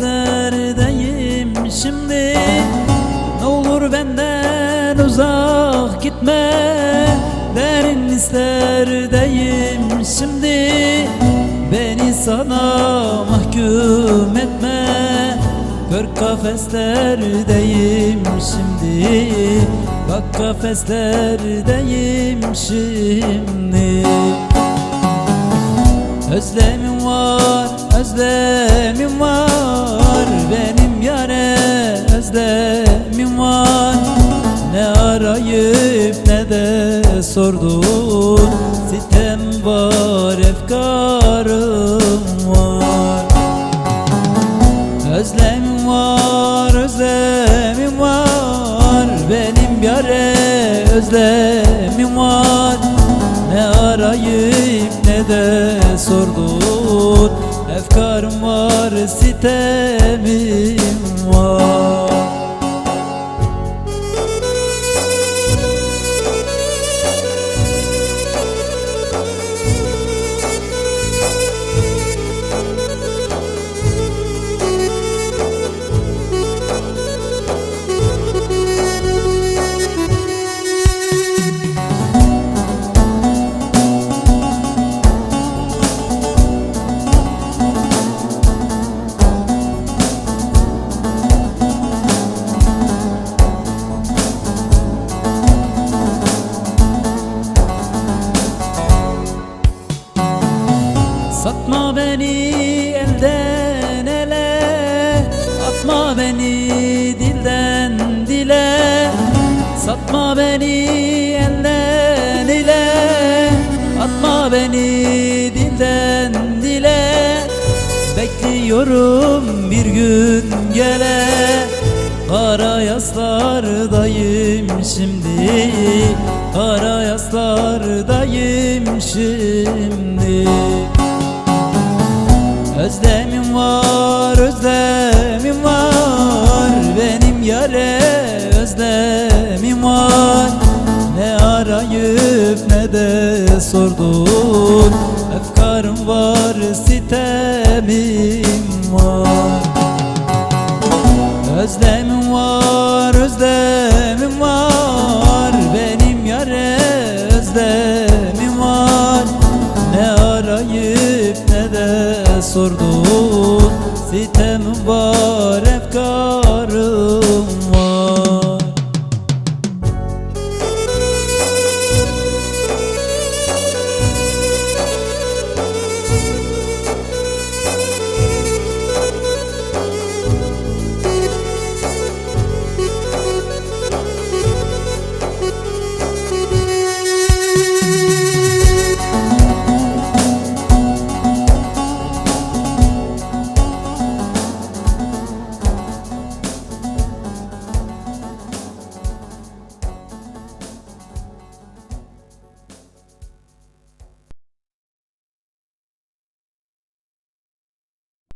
heveslerdeyim şimdi. Ne olur benden uzak gitme. Derin hislerdeyim şimdi. Beni sana mahkum etme. Kör kafeslerdeyim şimdi. Bak kafeslerdeyim şimdi. Özlemim var, özlemim var özlemim var? Ne arayıp ne de sordun? Sitem var, efkarım var. Özlemim var, özlemim var. Benim yare özlemim var. Ne arayıp ne de sordun? Efkarım var, sitemim var Satma beni elden ele Atma beni dilden dile. Satma beni elden ile Atma beni dilden dile. Bekliyorum bir gün gele Kara yaslardayım şimdi. Kara özlemim var. Ne arayıp ne de sordun. Efkarım var, sitemim var. Özlemim var, özlemim var. Benim yare özlemim var. Ne arayıp ne de sordun. Sitem var,